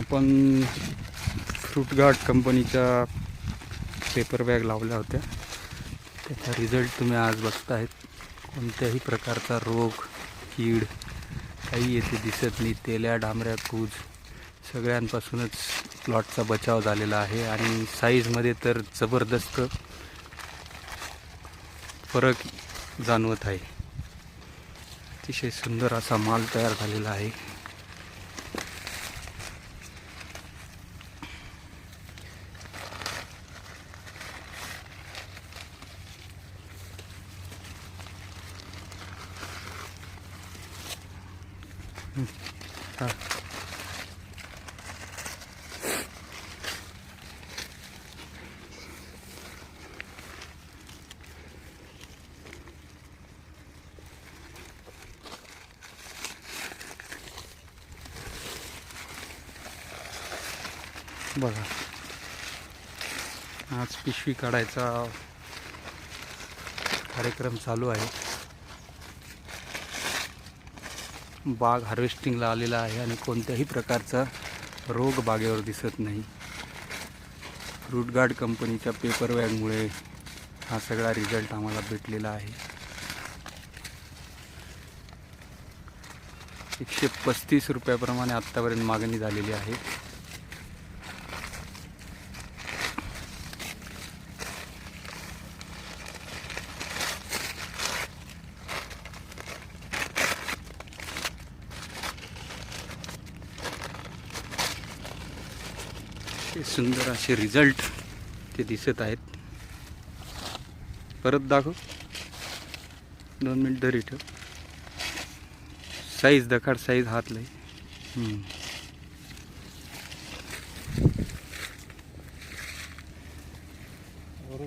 आपण फ्रूटगार्ड कंपनीच्या paper bag लावल्या होत्या. त्याचा रिझल्ट तुम्ही आज बघतायत कोणत्याही प्रकारचा रोग कीड काही येथे दिसत नाही. तेल्या डांबऱ्या कूज सगळ्यांपासूनच प्लॉटचा बचाव झालेला आहे आणि साईजमध्ये तर जबरदस्त फरक जाणवत आहे. अतिशय सुंदर असा माल तयार झालेला आहे. हां. बघा. आज पिशवी काढायचा कार्यक्रम चालू आहे. बाग हार्वेस्टिंगला आलेला आहे आणि कोणत्याही प्रकारचा रोग बागेवर दिसत नाही. फ्रूटगार्ड कंपनीच्या पेपर बॅगमुळे हा सगळा रिझल्ट आम्हाला भेटलेला आहे. एकशे पस्तीस रुपयाप्रमाणे आत्तापर्यंत मागणी झालेली आहे. अतिशय सुंदर असे रिझल्ट ते दिसत आहेत. परत दाखव. दोन मिनिट धरी ठेव. साईज दखाड साईज हात लई. बरोबर.